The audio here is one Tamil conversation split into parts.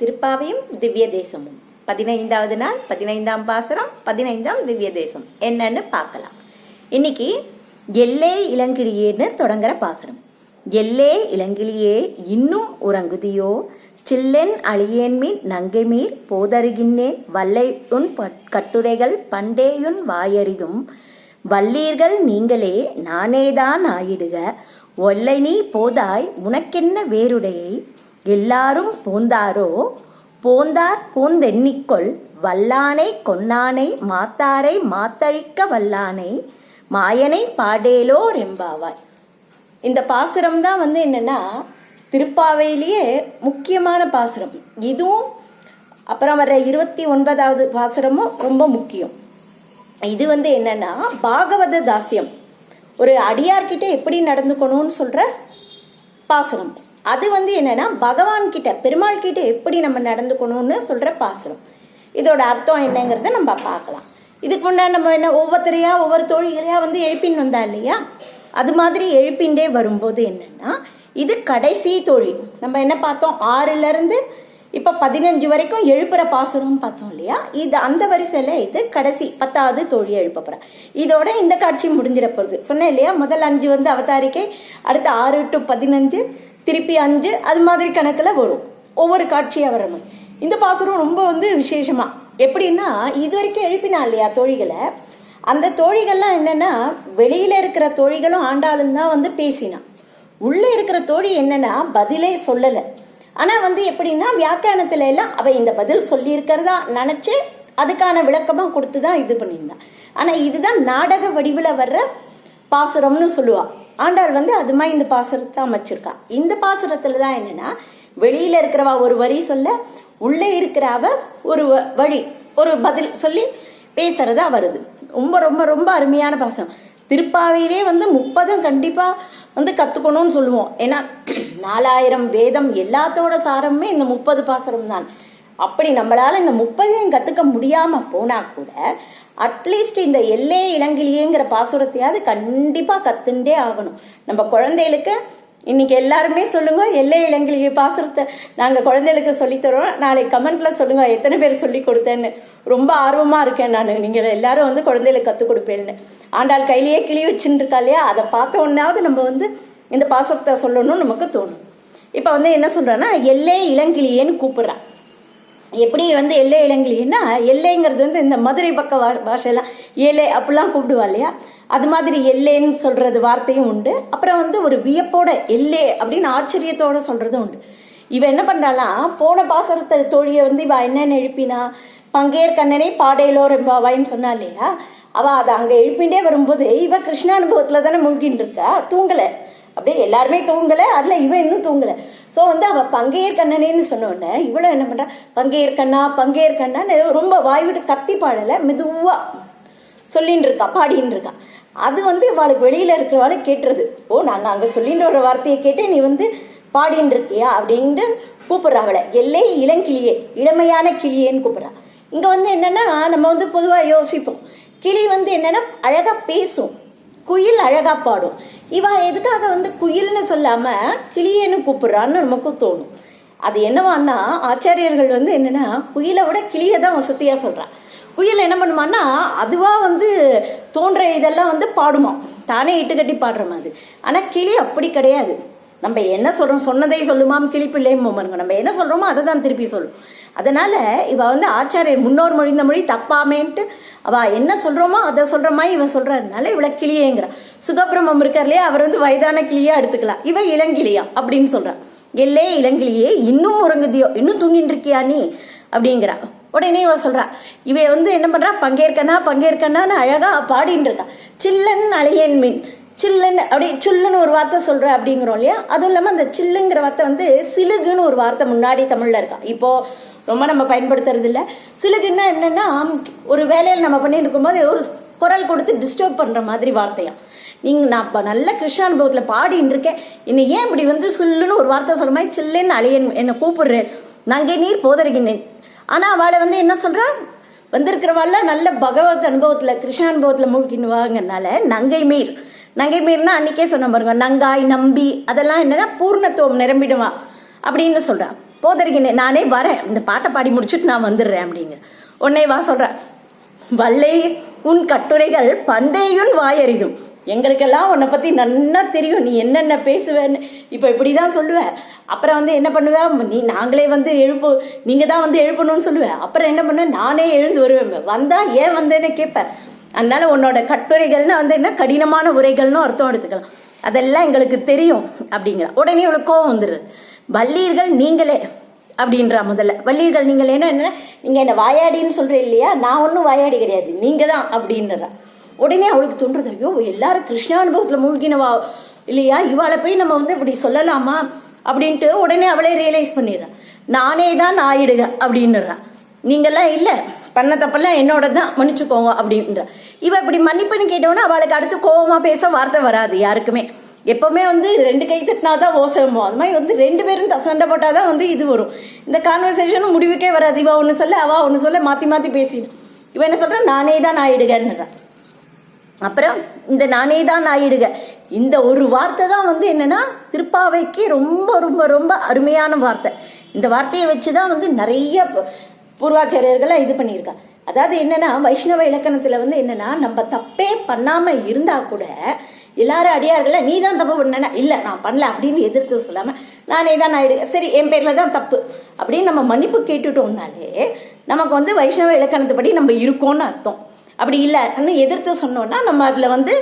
திருப்பாவையும் திவ்ய தேசமும் பதினைந்தாவது நாள் பதினைந்தாம் பாசரம் பதினைந்தாம் திவ்ய தேசம் என்னன்னு பார்க்கலாம். இன்னைக்கு எல்லே இளங்கிளியேன்னு தொடங்குற பாசரம். எல்லே இளங்கிளியே இன்னும் உறங்குதியோ? சில்லென் அழியேன்மீன் நங்கைமீர் போதருகின்றேன். வல்லை உன் பட்- கட்டுரைகள் பண்டேயுன் வாயறிதும். வல்லீர்கள் நீங்களே நானேதான் ஆயிடுக. ஒல்லை நீ போதாய் உனக்கென்ன வேறுடையை எல்லாரும் போந்தாரோ? போந்தார் போந்தெண்ணிக்கொள் வல்லானை கொன்னானை மாத்தாரை மாத்தழிக்க வல்லானை மாயனை பாடேலோ ரெம்பாவாய் இந்த பாசுரம் தான் வந்து என்னன்னா திருப்பாவையிலேயே முக்கியமான பாசுரம். இதுவும் அப்புறம் வர இருபத்தி ஒன்பதாவது பாசுரமும் ரொம்ப முக்கியம். இது வந்து என்னன்னா பாகவத தாசியம். ஒரு அடியார்கிட்ட எப்படி நடந்துக்கணும்னு சொல்ற பாசுரம். அது வந்து என்னன்னா பகவான் கிட்ட பெருமாள் கிட்ட எப்படி நம்ம நடந்துக்கணும்னு சொல்ற பாசுரம். இதோட அர்த்தம் என்னங்கிறத நம்ம பார்க்கலாம். இதுக்கு முன்னாடி நம்ம என்ன ஒவ்வொருத்தரையா ஒவ்வொரு தோழிகளையா வந்து எழுப்பின்னு வந்தா இல்லையா? அது மாதிரி எழுப்பின்றே வரும்போது என்னன்னா இது கடைசி தோழி. நம்ம என்ன பார்த்தோம்? ஆறுல இருந்து இப்ப பதினஞ்சு வரைக்கும் எழுப்புற பாசுரம் பார்த்தோம் இல்லையா? இது அந்த வரிசையில இது கடைசி பத்தாவது தோழி எழுப்ப போறா. இதோட இந்த காட்சி முடிஞ்சிட போகுது. சொன்னேன் இல்லையா? முதல் அஞ்சு வந்து அவதாரிக்கை அடுத்து ஆறு டு பதினஞ்சு திருப்பி அஞ்சு அது மாதிரி கணக்கில் வரும். ஒவ்வொரு காட்சியாக வரணும் இந்த பாசுரம் ரொம்ப வந்து விசேஷமா. எப்படின்னா இது வரைக்கும் எழுப்பினா இல்லையா தோழிகளை? அந்த தோழிகள்லாம் என்னன்னா வெளியில இருக்கிற தோழிகளும் ஆண்டாளும் தான் வந்து பேசினான். உள்ள இருக்கிற தோழி என்னன்னா பதிலே சொல்லல. ஆனா வந்து எப்படின்னா வியாக்கியானத்துல எல்லாம் அவ இந்த பதில் சொல்லி இருக்கிறதா நினைச்சு அதுக்கான விளக்கமா கொடுத்து தான் இது பண்ணியிருந்தான் ஆனா இதுதான் நாடக வடிவில் வர்ற பாசுரம்னு சொல்லுவா. ஆண்டாள் வந்து அது மாதிரி இந்த பாசுரத்தை அமைச்சிருக்கா. இந்த பாசுரத்துல தான் என்னன்னா வெளியில இருக்கிறவா ஒரு வரி சொல்ல உள்ளே இருக்கிறவ ஒரு வ- வழி ஒரு பதில் சொல்லி பேசுறதா வருது. ரொம்ப ரொம்ப ரொம்ப அருமையான பாசனம் திருப்பாவையிலே வந்து முப்பதும் கண்டிப்பா வந்து கத்துக்கணும்னு சொல்லுவோம். ஏன்னா நாலாயிரம் வேதம் எல்லாத்தோட சாரமுமே இந்த முப்பது பாசனம் தான் அப்படி நம்மளால இந்த முப்பதையும் கத்துக்க முடியாம போனா கூட அட்லீஸ்ட் இந்த எல்லே இளங்கிலியேங்கிற பாசுரத்தையாவது கண்டிப்பா கத்துண்டே ஆகணும். நம்ம குழந்தைகளுக்கு இன்னைக்கு எல்லாருமே சொல்லுங்க எல்லை இளங்கிலிய பாசுரத்தை நாங்க குழந்தைகளுக்கு சொல்லித்தரோம் நாளைக்கு கமெண்ட்ல சொல்லுங்க எத்தனை பேர் சொல்லி கொடுத்தேன்னு. ரொம்ப ஆர்வமா இருக்கேன் நான். நீங்க எல்லாரும் வந்து குழந்தைகளுக்கு கத்துக் கொடுப்பேன்னு. ஆண்டாள் கையிலேயே கிளி வச்சுட்டு இருக்கா இல்லையா? அதை பார்த்த உடனாவது நம்ம வந்து இந்த பாசுரத்தை சொல்லணும்னு நமக்கு தோணும். இப்ப வந்து என்ன சொல்றேன்னா எல்லே இளங்கிலியேன்னு கூப்பிட்றான். எப்படி வந்து எல்லை இளங்கிலின்னா எல்லைங்கிறது வந்து இந்த மதுரை பக்க வா- பாஷையெல்லாம் ஏலே அப்படிலாம் கூப்பிடுவா இல்லையா? அது மாதிரி எல்லைன்னு சொல்றது வார்த்தையும் உண்டு. அப்புறம் வந்து ஒரு வியப்போட எல்லே அப்படின்னு ஆச்சரியத்தோட சொல்றதும் உண்டு. இவ என்ன பண்றாளாம் போன பாசரத்தை தோழியை வந்து இவ என்னென்ன எழுப்பினா பங்கேற் கண்ணனே பாடேலோ ரெம்பாவாயின்னு சொன்னா இல்லையா? அவ அதை அங்க எழுப்பிண்டே வரும்போது இவ கிருஷ்ணானுபவத்துல தானே முழுகின்னு இருக்கா? தூங்கல. அப்படியே எல்லாருமே தூங்கல. அதுல இவ இன்னும் தூங்கல. ஸோ வந்து அவ பங்கையர் கண்ணனேன்னு சொன்ன இவ்வளோ என்ன பண்ணுறா பங்கையர் கண்ணா பங்கையர் கண்ணான்னு ரொம்ப வாய்விட்டு கத்தி பாடலை மெதுவாக சொல்லின்னு இருக்கா பாடின்னு இருக்கா. அது வந்து இவளுக்கு வெளியில் இருக்கிறவாளை கேட்டுறது ஓ நாங்கள் அங்கே சொல்லின்ற ஒரு வார்த்தையை கேட்டு நீ வந்து பாடின்னு இருக்கியா? அப்படின்ட்டு கூப்பிட்றா அவளை. எல்லை இளங்கிளியே இளமையான கிளியேன்னு கூப்பிட்றா. இங்கே வந்து என்னன்னா நம்ம வந்து பொதுவாக யோசிப்போம். கிளி வந்து என்னென்னா அழகாக பேசும். குயில் அழகாக பாடும். இவ எதுக்காக வந்து குயில்னு சொல்லாம கிளியன்னு கூப்பிடுறான்னு நமக்கு தோணும். அது என்னவான்னா ஆச்சாரியர்கள் வந்து என்னன்னா குயிலை விட கிளியை தான் வசதியா சொல்றான் குயில் என்ன பண்ணுமான்னா அதுவா வந்து தோன்ற இதெல்லாம் வந்து பாடுமா. தானே இட்டு கட்டி பாடுற மாதிரி. ஆனா கிளி அப்படி கிடையாது. நம்ம என்ன சொல்றோம் சொன்னதை சொல்லுமாம் கிளி பிள்ளையும் பாருங்க. நம்ம என்ன சொல்றோமோ அதை தான் திருப்பி சொல்லும். அதனால இவ வந்து ஆச்சாரியர் முன்னோர் மொழிந்த மொழி தப்பாமேன்ட்டு அவ என்ன சொல்றோமோ அதை சொல்ற மாதிரி இவ சொல்றதுனால இவளை கிளியேங்கிறா. சுகபிரமம் இருக்கார் இல்லையா? அவர் வந்து வயதான கிளியா எடுத்துக்கலாம். இவ இளங்கிளியா அப்படின்னு சொல்றா. எல்லே இளங்கிளியே இன்னும் உறங்குதியோ இன்னும் தூங்கிட்டு இருக்கியா நீ? அப்படிங்கிறா. உடனே இவ சொல்றா இவ வந்து என்ன பண்றா? பங்கேற்கனா பங்கேற்கனான்னு அழகா பாடின்னு இருக்கா சில்லன் அழியன் மீன். சில்லுன்னு அப்படி சில்லுன்னு ஒரு வார்த்தை சொல்ற அப்படிங்கிறோம் இல்லையா? அதுவும் இல்லாம அந்த சில்லுங்கிற வார்த்தை வந்து சிலுகுன்னு ஒரு வார்த்தை முன்னாடி தமிழ்ல இருக்கா? இப்போ ரொம்ப நம்ம பயன்படுத்துறது இல்ல சிலுகுன்னா என்னன்னா ஒரு வேலையில் நம்ம பண்ணிட்டு இருக்கும்போது ஒரு குரல் கொடுத்து டிஸ்டர்ப் பண்ற மாதிரி வார்த்தையா? நீங்க நான் இப்போ நல்ல கிருஷ்ணானுபவத்துல பாடின்னு இருக்கேன். என்னை ஏன் இப்படி வந்து சில்லுன்னு ஒரு வார்த்தை சொல்ற மாதிரி சில்லுன்னு அழியன் என்னை கூப்பிடுறேன்? நங்கை நீர் போதருகின்றேன். ஆனா அவளை வந்து என்ன சொல்றா? வந்திருக்கிறவாள் நல்ல பகவத் அனுபவத்துல கிருஷ்ண அனுபவத்துல மூழ்கினுவாங்கனால நங்கை மீர் நங்கை மீறினா அன்னைக்கே சொன்ன பாருங்க நங்காய் நம்பி அதெல்லாம் என்னன்னா பூர்ணத்துவம் நிரம்பிடுவா அப்படின்னு சொல்கிறான் போதறிக்கினே நானே வரேன் இந்த பாட்டை பாடி முடிச்சுட்டு நான் வந்துடுறேன் அப்படிங்க உன்னை வா சொல்கிறேன் வல்லை உன் கட்டுரைகள் பண்டையுன் வாயறிதும். எங்களுக்கெல்லாம் உன்னை பற்றி நன்னா தெரியும் நீ என்னென்ன பேசுவேன்னு. இப்போ இப்படி தான் சொல்லுவேன். அப்புறம் வந்து என்ன பண்ணுவேன்? நீ நாங்களே வந்து எழுப்பு நீங்கள் தான் வந்து எழுப்பணும்னு சொல்லுவேன். அப்புறம் என்ன பண்ணுவேன்? நானே எழுந்து வருவேன். வந்தால் ஏன் வந்தேன்னு கேட்பேன். அதனால உன்னோட கட்டுரைகள்னு வந்து என்ன? கடினமான உரைகள்னு அர்த்தம் எடுத்துக்கலாம். அதெல்லாம் எங்களுக்கு தெரியும் அப்படிங்கிற. உடனே இவளுக்கு கோவம் வந்துடுது. வள்ளீர்கள் நீங்களே அப்படின்றா முதல்ல. வள்ளீர்கள் நீங்கள் என்ன என்ன? நீங்கள் என்ன வாயாடின்னு சொல்கிறேன் இல்லையா? நான் ஒன்றும் வாயாடி கிடையாது. நீங்கள் தான் அப்படின்றா. உடனே அவளுக்கு தோன்றுது ஐயோ எல்லாரும் கிருஷ்ணானுபவத்தில் மூழ்கினவா இல்லையா? இவாளை போய் நம்ம வந்து இப்படி சொல்லலாமா? அப்படின்ட்டு உடனே அவளே ரியலைஸ் பண்ணிடுறான் நானே தான் ஆயிடுக அப்படின்னுறா. நீங்கெல்லாம் இல்லை. பண்ண தப்பெல்லாம் என்னோட தான் மன்னிச்சுக்கோங்க அப்படின்ற. இவ இப்படி மன்னிப்புன்னு கேட்டோன்னா அவளுக்கு அடுத்து கோபமாக பேச வார்த்தை வராது யாருக்குமே. எப்பவுமே வந்து ரெண்டு கை தட்டினா தான் ஓசமோ அது மாதிரி வந்து ரெண்டு பேரும் த- சண்டை போட்டால் தான் வந்து இது வரும். இந்த கான்வர்சேஷனும் முடிவுக்கே வராது. இவ ஒன்று சொல்ல அவ ஒன்று சொல்ல மாற்றி மாற்றி பேசிடும். இவன் என்ன சொல்கிறான் நானே தான் ஆயிடுகன்னுறா அப்புறம் இந்த நானே தான் ஆயிடுக இந்த ஒரு வார்த்தை தான் வந்து என்னன்னா திருப்பாவைக்கு ரொம்ப ரொம்ப ரொம்ப அருமையான வார்த்தை. இந்த வார்த்தையை வச்சு தான் வந்து நிறைய பூர்வாச்சாரியர்கள்லாம் இது பண்ணியிருக்கா. அதாவது என்னன்னா வைஷ்ணவ இலக்கணத்துல வந்து என்னன்னா நம்ம தப்பே பண்ணாம இருந்தா கூட எல்லாரும் அடியார்கள நீ தான் தப்பு பண்ணனா இல்ல நான் பண்ணல அப்படின்னு எதிர்த்து சொல்லாம நானே தான் ஆயிடுங்க சரி என் பேர்ல தான் தப்பு அப்படின்னு நம்ம மன்னிப்பு கேட்டுட்டோம்னாலே நமக்கு வந்து வைஷ்ணவ இலக்கணத்துப்படி நம்ம இருக்கோம்னு அர்த்தம். அப்படி இல்லைன்னு எதிர்த்து சொன்னோம்னா நம்ம அதில் வந்து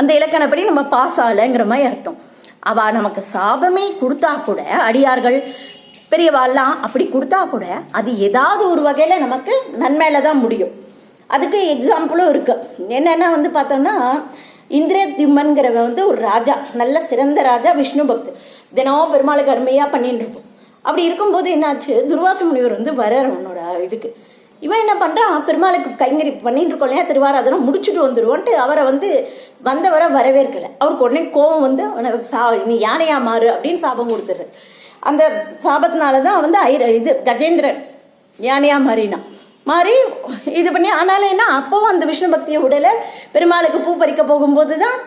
அந்த இலக்கணப்படி நம்ம பாஸ் ஆகலைங்கிற மாதிரி அர்த்தம். அவ நமக்கு சாபமே கொடுத்தா கூட அடியார்கள் பெரியவாள்லாம் அப்படி கொடுத்தா கூட அது ஏதாவது ஒரு வகையில் நமக்கு நன்மையில தான் முடியும். அதுக்கு எக்ஸாம்பிளும் இருக்கு. என்னென்னா வந்து பார்த்தோம்னா இந்திரத்யுமன்கிறவ வந்து ஒரு ராஜா. நல்ல சிறந்த ராஜா விஷ்ணு பக்து தினமும் பெருமாளுக்கு அருமையா பண்ணிட்டு இருக்கும் அப்படி இருக்கும்போது என்னாச்சு? துர்வாச முனிவர் வந்து வர்றார் உன்னோட இதுக்கு. இவன் என்ன பண்ணுறான் பெருமாளுக்கு கைங்கறி பண்ணிட்டு இருக்கோம் இல்லையா? திருவாராதனம் முடிச்சுட்டு வந்துருவோன்ட்டு அவரை வந்து வந்தவரை வரவேற்கலை. அவருக்கு உடனே கோபம் வந்து அவனை சா நீ யானையா மாறு அப்படின்னு சாபம் கொடுத்துரு அந்த சாபத்தினால தான் வந்து ஐர இது கஜேந்திரன் யானையா மாறினான் மாறி இது பண்ணி ஆனாலும் என்ன அப்போவும் அந்த விஷ்ணு பக்தியை உடல பெருமாளுக்கு பூ பறிக்க போகும்போது தான்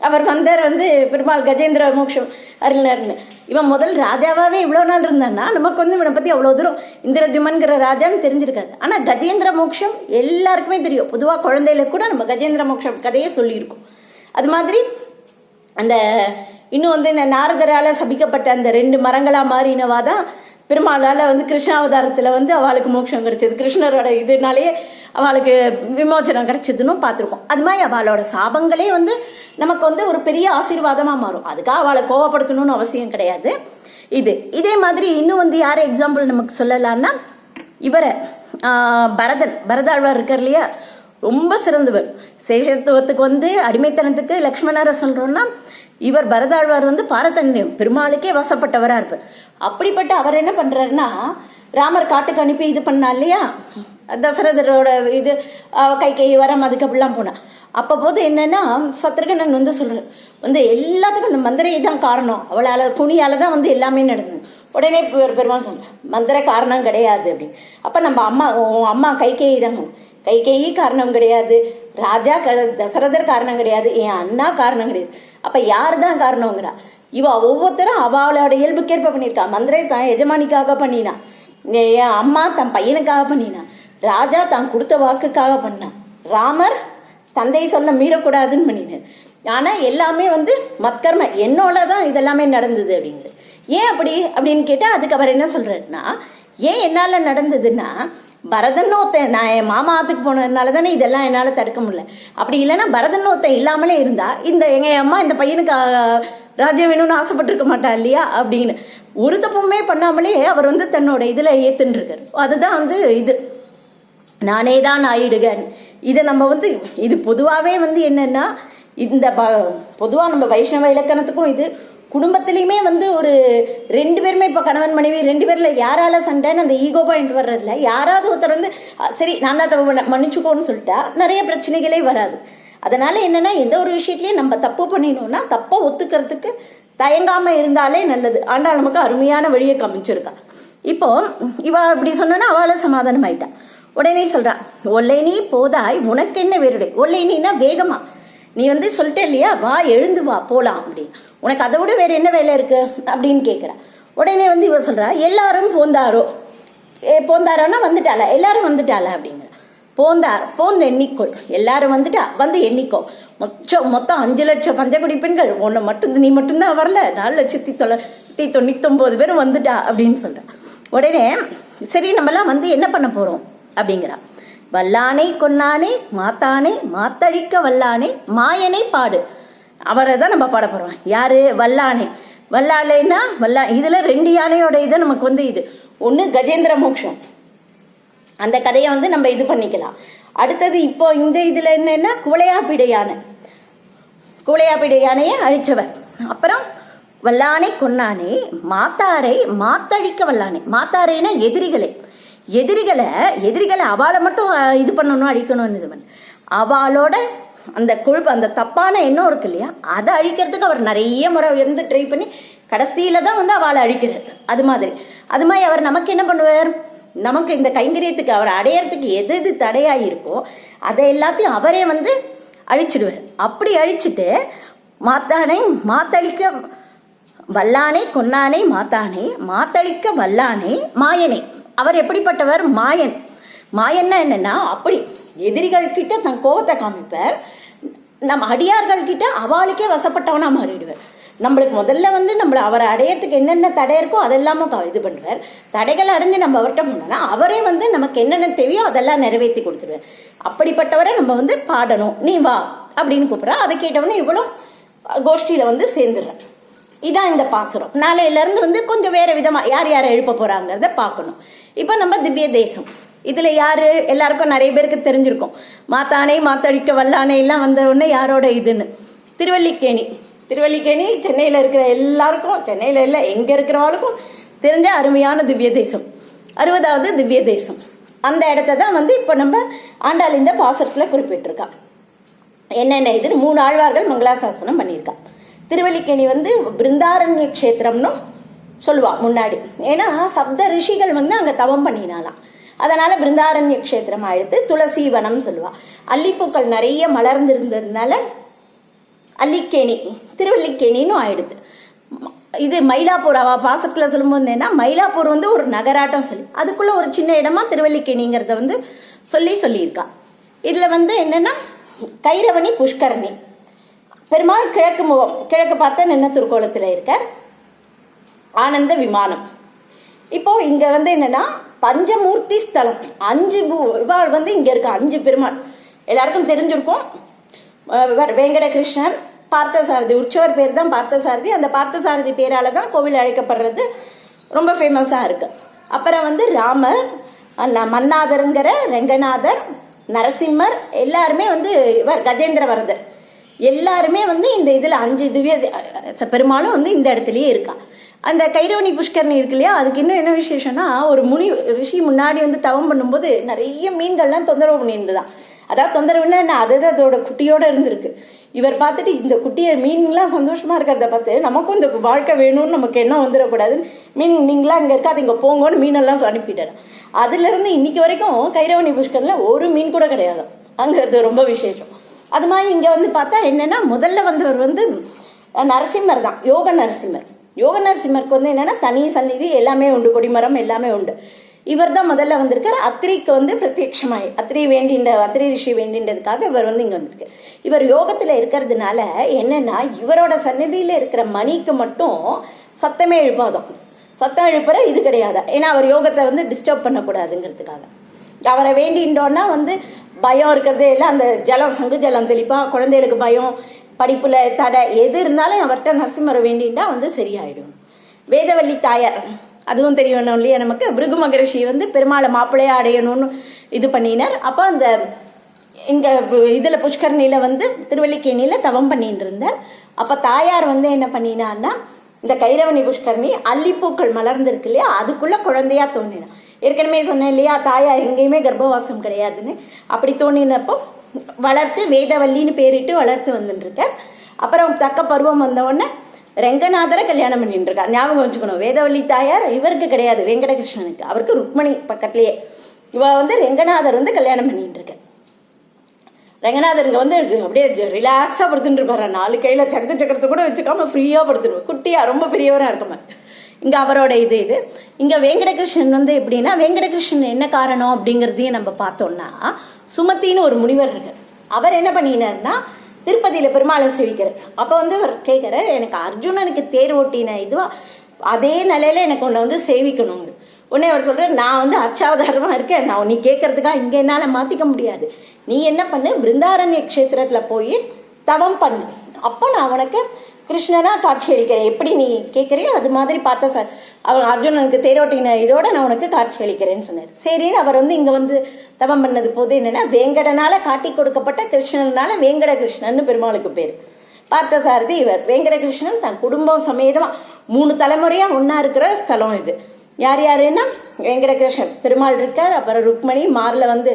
அவர் வந்தார் வந்து பெருமாள் கஜேந்திர மோட்சம் அருளினார்னு. இவன் முதல் ராஜாவாவே இவ்வளோ நாள் இருந்தான்னா நமக்கு வந்து இவனை பற்றி அவ்வளோ தூரம் இந்திரஜிமன்கிற ராஜான்னு தெரிஞ்சிருக்காது. ஆனால் கஜேந்திர மோட்சம் எல்லாருக்குமே தெரியும். பொதுவாக குழந்தையில கூட நம்ம கஜேந்திர மோட்சம் கதையே சொல்லியிருக்கோம். அது மாதிரி அந்த இன்னும் வந்து இந்த நாரதரால சபிக்கப்பட்ட அந்த ரெண்டு மரங்களா மாறினவா தான் பெருமாளால வந்து கிருஷ்ணாவதாரத்துல வந்து அவளுக்கு மோட்சம் கிடைச்சது. கிருஷ்ணரோட இதுனாலேயே அவளுக்கு விமோச்சனம் கிடைச்சதுன்னு பார்த்துருக்கோம். அது மாதிரி அவளோட சாபங்களே வந்து நமக்கு வந்து ஒரு பெரிய ஆசீர்வாதமாக மாறும். அதுக்காக அவளை கோவப்படுத்தணும்னு அவசியம் கிடையாது. இது இதே மாதிரி இன்னும் வந்து யார் எக்ஸாம்பிள் நமக்கு சொல்லலாம்னா இவரை பரதன் பரதாழ்வார் இருக்கார் இல்லையா? ரொம்ப சிறந்தவர். சேஷத்துவத்துக்கு வந்து அடிமைத்தனத்துக்கு லக்ஷ்மணரை சொல்கிறோன்னா இவர் பரதாழ்வார் வந்து பாரதந்தியம் பெருமாளுக்கே வசப்பட்டவரா இருப்பார். அப்படிப்பட்ட அவர் என்ன பண்றாருன்னா ராமர் காட்டுக்கு அனுப்பி இது பண்ணா இல்லையா? தசரதரோட இது கை கை வரம் அதுக்கு அப்படிலாம் போனா. அப்ப போது என்னன்னா சத்ருகனன் வந்து சொல்கிறார் வந்து எல்லாத்துக்கும் இந்த மந்திரை தான் காரணம். அவளால துணியால தான் வந்து எல்லாமே நடந்தது. உடனே பெருமாள் சொல்ற மந்திர காரணம் கிடையாது அப்படின்னு. அப்ப நம்ம அம்மா உன் அம்மா கைகேயி தான். கைகேயி காரணம் கிடையாது. ராஜா க- தசரதர் காரணம் கிடையாது. என் அண்ணா காரணம் கிடையாது. அப்ப யார் தான் காரணங்கிறா இவ ஒவ்வொருத்தரும் அவளோட இயல்புக்கேற்ப பண்ணியிருக்கா. மந்திரை தான் எஜமானிக்காக பண்ணினா. என் அம்மா தன் பையனுக்காக பண்ணினா. ராஜா தான் கொடுத்த வாக்குக்காக பண்ணான் ராமர் தந்தை சொல்ல மீறக்கூடாதுன்னு பண்ணினேன் ஆனா எல்லாமே வந்து மத்கர்ம. என்னோட தான் இதெல்லாமே நடந்தது அப்படிங்கிறது ஏன் அப்படி? அப்படின்னு கேட்டா அதுக்கு அவர் என்ன சொல்றாருன்னா ஏன் என்னால் நடந்ததுன்னா பரதன் நான் என் மாமா ஆத்துக்கு போனதுனால தானே இதெல்லாம் என்னால் தடுக்க முடியல. அப்படி இல்லைன்னா பரதன் இல்லாமலே இருந்தா இந்த எங்க அம்மா இந்த பையனுக்கு ராஜா வேணும்னு ஆசைப்பட்டிருக்க மாட்டா இல்லையா? அப்படின்னு. ஒரு தப்புமே பண்ணாமலே அவர் வந்து தன்னோட இதில் ஏத்துன்ருக்கார் அதுதான் வந்து இது. நானே தான் ஆயிடுகன். இதை நம்ம வந்து இது பொதுவாகவே வந்து என்னன்னா இந்த ப பொதுவாக நம்ம வைஷ்ணவ இலக்கணத்துக்கும் இது குடும்பத்திலையுமே வந்து ஒரு ரெண்டு பேருமே இப்போ கணவன் மனைவி ரெண்டு பேரில் யாரால சண்டைன்னு அந்த ஈகோ பாயிண்ட் வர்றதில்ல. யாராவது ஒருத்தர் வந்து சரி நான் தான் தப்பு மன்னிச்சுக்கோன்னு சொல்லிட்டா நிறைய பிரச்சனைகளே வராது. அதனால என்னன்னா எந்த ஒரு விஷயத்துலயும் நம்ம தப்பு பண்ணினோம்னா தப்பை ஒத்துக்கிறதுக்கு தயங்காம இருந்தாலே நல்லது. ஆண்டாள் நமக்கு அருமையான வழியை காமிச்சிருக்கா. இப்போ இவ அப்படி சொன்னா அவளை சமாதானம் ஆயிட்டா. உடனே சொல்றா ஒல்லை நீ போதாய் உனக்கு என்ன வேறுடை ஒல்லை நீனா வேகமா? நீ வந்து சொல்லிட்ட இல்லையா? வா எழுந்து வா போலாம் அப்படி உனக்கு அதை விட வேற என்ன வேலை இருக்கு? அப்படின்னு கேக்குறா. உடனே வந்து இவ சொல்றா எல்லாரும் போந்தாரோ? ஏ போந்தாரோன்னா வந்துட்டாளா? எல்லாரும் வந்துட்டாளா? அப்படிங்கிற. போந்தார் போந்த எண்ணிக்கொள். எல்லாரும் வந்துட்டா? வந்து எண்ணிக்கோ. மொச்சம் மொத்தம் அஞ்சு லட்சம் பஞ்சகுடி பெண்கள். உன்னை மட்டும் நீ மட்டும்தான் வரல. நாலு லட்சத்தி தொள்ளாயிரத்தி தொண்ணூத்தொம்பது பேரும் வந்துட்டா அப்படின்னு சொல்ற. உடனே சரி நம்மலாம் வந்து என்ன பண்ண போறோம்? அப்படிங்கிறா. வல்லானை கொன்னானே மாத்தானே மாத்தழிக்க வல்லானே மாயனை பாடு. அவரை தான் நம்ம பாட போறோம். யாரு? வல்லானை. வல்லாலைன்னா வல்லா இதுல ரெண்டு யானையோட இது நமக்கு வந்து இது. ஒன்று கஜேந்திர மோக்ஷம் அந்த கதையை வந்து நம்ம இது பண்ணிக்கலாம். அடுத்தது இப்போ இந்த இதுல என்னன்னா குவளையாப்பிடை யானை. குவளையாப்பிடை யானையை அழிச்சவர். அப்புறம் வல்லானை கொன்னானே மாத்தாரை மாத்தழிக்க வல்லானே. மாத்தாரைனா எதிரிகளை. எதிரிகளை எதிரிகளை அவளை மட்டும் இது பண்ணணும் அழிக்கணும்னு இது பண்ண அவளோட அந்த கொழுப்பு அந்த தப்பான எண்ணம் இருக்கு இல்லையா? அதை அழிக்கிறதுக்கு அவர் நிறைய முறை வந்து ட்ரை பண்ணி கடைசியில தான் வந்து அவளை அழிக்கிறார். அது மாதிரி. அது மாதிரி அவர் நமக்கு என்ன பண்ணுவார்? நமக்கு இந்த கைங்கரியத்துக்கு அவர் அடையறதுக்கு எது எது தடையாக இருக்கோ அதை எல்லாத்தையும் அவரே வந்து அழிச்சிடுவார். அப்படி அழிச்சிட்டு மாத்தானை மாத்தளிக்க வல்லானை கொன்னானை மாத்தானை மாத்தளிக்க வல்லானை மாயனை. அவர் எப்படிப்பட்டவர்? மாயன். மாயன்னா என்னன்னா அப்படி எதிரிகள் கிட்ட தன் கோபத்தை காமிப்பார். நம்ம அடியார்கள் கிட்ட அவளுக்கே வசப்பட்டவனா மாறிடுவார். நம்மளுக்கு முதல்ல வந்து நம்மளை அவரை அடையறதுக்கு என்னென்ன தடை இருக்கோ அதெல்லாமும் க- இது பண்ணுவார். தடைகள் அடைஞ்சு நம்ம அவர்கிட்ட போனோம்னா அவரே வந்து நமக்கு என்னென்ன தேவையோ அதெல்லாம் நிறைவேற்றி கொடுத்துருவார். அப்படிப்பட்டவரை நம்ம வந்து பாடணும். நீ வா அப்படின்னு கூப்பிட்றா. அதை கேட்டவொடனே இவ்வளோ கோஷ்டியில வந்து சேர்ந்துடுறேன் இதான் இந்த பாசுரம். நாளையிலேருந்து வந்து கொஞ்சம் வேற விதமாக யார் யாரை எழுப்ப போறாங்கிறத பார்க்கணும். இப்போ நம்ம திவ்ய தேசம். இதுல யாரு? எல்லாருக்கும் நிறைய பேருக்கு தெரிஞ்சிருக்கும். மாத்தானை மாத்தடிக்க வல்லானை எல்லாம் வந்த உடனே யாரோட இதுன்னு? திருவல்லிக்கேணி. திருவல்லிக்கேணி சென்னையில இருக்கிற எல்லாருக்கும் சென்னையில இல்ல எங்க இருக்கிறவங்களுக்கும் தெரிஞ்ச அருமையான திவ்ய தேசம் அறுபதாவது திவ்ய தேசம் அந்த இடத்த தான் வந்து இப்போ நம்ம ஆண்டாளிந்த பாசத்தில் குறிப்பிட்டிருக்கா. என்னென்ன இது மூணு ஆழ்வார்கள் மங்களாசாசனம் பண்ணியிருக்கா. திருவல்லிக்கேணி வந்து பிருந்தாரண்ய க்ஷேத்திரம்னு சொல்லுவா முன்னாடி. ஏன்னா சப்த ரிஷிகள் வந்து அங்க தவம் பண்ணினாலாம் அதனால பிருந்தாரண்ய க்ஷேத்திரம் ஆயிடுத்து துளசி வனம் சொல்லுவா. அல்லிப்பூக்கள் நிறைய மலர்ந்திருந்ததுனால அல்லிக்கேணி திருவல்லிக்கேணின்னு ஆயிடுது இது மயிலாப்பூர் அவ பாசத்துல சொல்லும்போது என்னன்னா மயிலாப்பூர் வந்து ஒரு நகராட்டம் சொல்லி அதுக்குள்ள ஒரு சின்ன இடமா திருவல்லிக்கேணிங்கிறத வந்து சொல்லி சொல்லியிருக்கா. இதுல வந்து என்னன்னா கைரவணி புஷ்கரணி. பெருமாள் கிழக்கு முகம் கிழக்கு பார்த்த நின்ன திருக்கோலத்தில் இருக்கார். ஆனந்த விமானம். இப்போ இங்க வந்து என்னன்னா பஞ்சமூர்த்தி ஸ்தலம். அஞ்சு பூ- இவாள் வந்து இங்க இருக்க அஞ்சு பெருமாள். எல்லாருக்கும் தெரிஞ்சிருக்கும். அஹ் இவர் வெங்கடகிருஷ்ணன் பார்த்தசாரதி. உற்சவர் பேர் தான் பார்த்தசாரதி. அந்த பார்த்தசாரதி பேரால தான் கோவில் அழைக்கப்படுறது ரொம்ப ஃபேமஸாக இருக்கு. அப்புறம் வந்து ராமர் மன்னாதருங்கிற ரெங்கநாதர் நரசிம்மர் எல்லாருமே வந்து இவர் கஜேந்திரவரதர். எல்லாருமே வந்து இந்த இதில் அஞ்சு திவ்ய பெருமாளும் வந்து இந்த இடத்துலயே இருக்கா. அந்த கைரவணி புஷ்கரணி இருக்கு இல்லையா? அதுக்கு இன்னும் என்ன விசேஷம்னா ஒரு முனி ரிஷி முன்னாடி வந்து தவம் பண்ணும்போது நிறைய மீன்கள்லாம் தொந்தரவு பண்ணியிருந்ததாம். அதாவது தொந்தரவுன்னா என்ன? அதுதான் அதோட குட்டியோட இருந்திருக்கு. இவர் பார்த்துட்டு இந்த குட்டியை மீன்லாம் சந்தோஷமா இருக்கிறத பார்த்து நமக்கும் இந்த வாழ்க்கை வேணும்னு நமக்கு என்ன வந்துடக்கூடாதுன்னு மீன் நீங்களாம் இங்க இருக்காது இங்க போங்கன்னு மீனெல்லாம் அனுப்பிட்டாரு. அதுல இருந்து இன்னைக்கு வரைக்கும் கைரவணி புஷ்கர்ல ஒரு மீன் கூட கிடையாது. அங்கிறது ரொம்ப விசேஷம். அது மாதிரி இங்க வந்து பார்த்தா என்னன்னா முதல்ல வந்தவர் வந்து நரசிம்மர் தான். யோக நரசிம்மர். யோக நரசிம்மருக்கு வந்து என்னன்னா தனி சந்நிதி எல்லாமே உண்டு கொடிமரம் எல்லாமே உண்டு. இவர் தான் முதல்ல வந்திருக்கார். அத்திரிக்கு வந்து பிரத்யட்சமாய் அத்திரி வேண்டின்ற அத்திரி ரிஷி வேண்டின்றதுக்காக இவர் வந்து இங்க வந்திருக்கு. இவர் யோகத்துல இருக்கிறதுனால என்னன்னா இவரோட சந்நிதியில இருக்கிற மணிக்கு மட்டும் சத்தமே எழுப்பாதும். சத்தம் எழுப்புற இது கிடையாது. ஏன்னா அவர் யோகத்தை வந்து டிஸ்டர்ப் பண்ணக்கூடாதுங்கிறதுக்காக. அவரை வேண்டின்றோன்னா வந்து பயம் இருக்கிறது எல்லாம் அந்த ஜலம் சங்கு ஜலம் தெளிப்பா குழந்தைகளுக்கு பயம் படிப்புல தடை எது இருந்தாலும் அவர்கிட்ட நரசிம்மரை வேண்டிண்டா வந்து சரியாயிடும். வேதவல்லி தாயார் அதுவும் தெரியணும் இல்லையா நமக்கு? பிருகு மகரிஷி வந்து பெருமாளை மாப்பிள்ளையா அடையணும்னு இது பண்ணினார். அப்போ அந்த இங்க இதுல புஷ்கரணியில வந்து திருவல்லிக்கேணியில தவம் பண்ணிட்டு இருந்தார். அப்ப தாயார் வந்து என்ன பண்ணினான்னா இந்த கைரவணி புஷ்கரணி அல்லிப்பூக்கள் மலர்ந்திருக்கு இல்லையா? அதுக்குள்ள குழந்தையா தோணினான் ஏற்கனவே சொன்னேன் இல்லையா தாயார் எங்கேயுமே கர்ப்பவாசம் கிடையாதுன்னு. அப்படி தோணினப்போ வளர்த்து வேதவல்லின்னு பேரிட்டு வளர்த்து வந்துட்டுருக்கார் அப்புறம் தக்க பருவம் வந்த உடனே ரெங்கநாதரை கல்யாணம் பண்ணிட்டு இருக்கா ஞாபகம் வச்சுக்கணும். வேதவல்லி தாயார் இவருக்கு கிடையாது வெங்கடகிருஷ்ணனுக்கு. அவருக்கு ருக்மணி பக்கத்துலயே. இவ வந்து ரெங்கநாதர் வந்து கல்யாணம் பண்ணிட்டு இருக்க ரங்கநாதர் இங்க வந்து அப்படியே ரிலாக்ஸா படுத்துட்டு இருப்பாரு நாலு கையில சக்கர சக்கரத்தை கூட வச்சுக்காம ஃப்ரீயா படுத்துருவார் குட்டியா ரொம்ப பெரியவரா இருக்குமா இங்க அவரோட இது இது. இங்க வெங்கடகிருஷ்ணன் வந்து எப்படின்னா வெங்கடகிருஷ்ணன் என்ன காரணம் அப்படிங்கறதையும் நம்ம பார்த்தோம்னா சுமத்தின்னு ஒரு முனிவர் இருக்கு அவர் என்ன பண்ணினார்னா திருப்பதியில பெருமாளை சேவிக்கிறார். அப்ப வந்து அவர் கேட்கிறார் எனக்கு அர்ஜுனனுக்கு தேர் ஓட்டின இதுவா அதே நிலையில எனக்கு உன்னை வந்து சேவிக்கணும் உடனே அவர் சொல்றாரு நான் வந்து அர்ச்சாவதாரமா இருக்கேன். நான் நீ கேட்கறதுக்காக இங்க என்னால மாத்திக்க முடியாது. நீ என்ன பண்ணு பிருந்தாரண்ய கஷேத்திரத்துல போய் தவம் பண்ணு. அப்போ நான் உனக்கு கிருஷ்ணனா காட்சி அளிக்கிறேன். எப்படி நீ கேட்குறியோ அது மாதிரி பார்த்த சார் அவன் அர்ஜுனனுக்கு தேரோட்டின இதோட நான் உனக்கு காட்சி அளிக்கிறேன்னு சொன்னார். சரி அவர் வந்து இங்கே வந்து தவம் பண்ணது போது என்னென்னா வேங்கடனால காட்டி கொடுக்கப்பட்ட கிருஷ்ணனால வேங்கட கிருஷ்ணன் பெருமாளுக்கு பேர். பார்த்தசாரதி இவர். வேங்கடகிருஷ்ணன் தன் குடும்பம் சமேதமாக மூணு தலைமுறையாக ஒன்றா இருக்கிற ஸ்தலம் இது. யார் யாருன்னா வெங்கடகிருஷ்ணன். பெருமாள் இருக்கார் அப்புறம் ருக்மணி மார்ல வந்து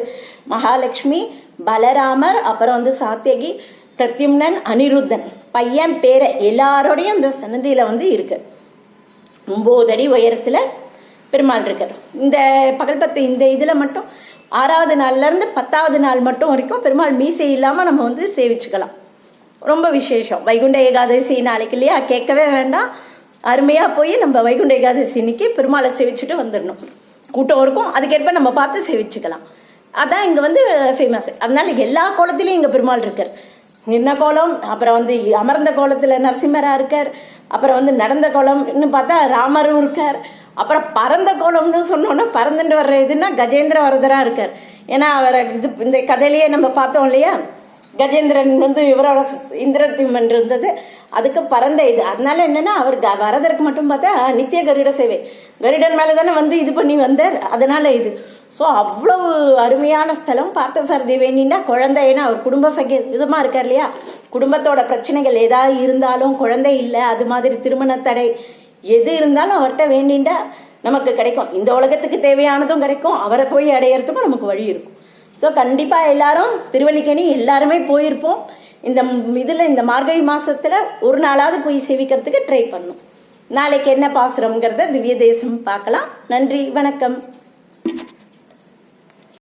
மகாலட்சுமி பலராமர் அப்புறம் வந்து சாத்தியகி பிரத்யும்னன் அனிருத்தன். பையன் பேரை எல்லாரோடையும் இந்த சன்னதியில வந்து இருக்கு. ஒன்பது அடி உயரத்துல பெருமாள் இருக்கார். இந்த பகல்பத்து இந்த இதுல மட்டும் ஆறாவது நாள்ல இருந்து பத்தாவது நாள் மட்டும் வரைக்கும் பெருமாள் மீசை இல்லாம நம்ம வந்து சேவிச்சுக்கலாம். ரொம்ப விசேஷம். வைகுண்ட ஏகாதசி நாளைக்கு இல்லையா? கேட்கவே வேண்டாம். அருமையா போய் நம்ம வைகுண்ட ஏகாதசி இன்னைக்கு பெருமாளை சேவிச்சுட்டு வந்துடணும். கூட்டம் இருக்கும். அதுக்கேற்ப நம்ம பார்த்து சேவிச்சுக்கலாம். அதான் இங்க வந்து ஃபேமஸ் அதனால எல்லா கோலத்திலயும் இங்க பெருமாள் இருக்கார். நின்ன கோலம் அப்புறம் வந்து அமர்ந்த கோலத்துல நரசிம்மரா இருக்கார் அப்புறம் வந்து நடந்த கோலம் இன்னும் பார்த்தா ராமரும் இருக்கார் அப்புறம் பறந்த கோலம்னு சொன்னோன்னா பறந்துட்டு வர்ற இதுன்னா கஜேந்திர வரதரா இருக்கார். ஏன்னா அவரை இது இந்த கதையிலேயே நம்ம பார்த்தோம் இல்லையா? கஜேந்திரன் வந்து இவரோட இந்திரத்திமன் இருந்தது அதுக்கு பறந்த இது. அதனால என்னன்னா அவர் க- மட்டும் பார்த்தா நித்திய கருட சேவை. கருடன் மேலே தானே வந்து இது பண்ணி வந்தார். அதனால இது. ஸோ அவ்வளவு அருமையான ஸ்தலம். பார்த்தசாரதி வேணின்னா குழந்தை ஏன்னா அவர் குடும்ப சகே இருக்கார் இல்லையா? குடும்பத்தோட பிரச்சனைகள் ஏதாவது இருந்தாலும் குழந்தை இல்லை அது மாதிரி திருமண தடை எது இருந்தாலும் அவர்கிட்ட வேண்டிண்டா நமக்கு கிடைக்கும். இந்த உலகத்துக்கு தேவையானதும் கிடைக்கும். அவரை போய் அடையறதுக்கும் நமக்கு வழி இருக்கும். ஸோ கண்டிப்பாக எல்லாரும் திருவல்லிக்கேணி எல்லாருமே போயிருப்போம். இந்த இதில் இந்த மார்கழி மாதத்தில் ஒரு நாளாவது போய் சேவிக்கிறதுக்கு ட்ரை பண்ணும். நாளைக்கு என்ன பாசுரம்ங்கிறத திவ்ய தேசம் பார்க்கலாம். நன்றி வணக்கம்.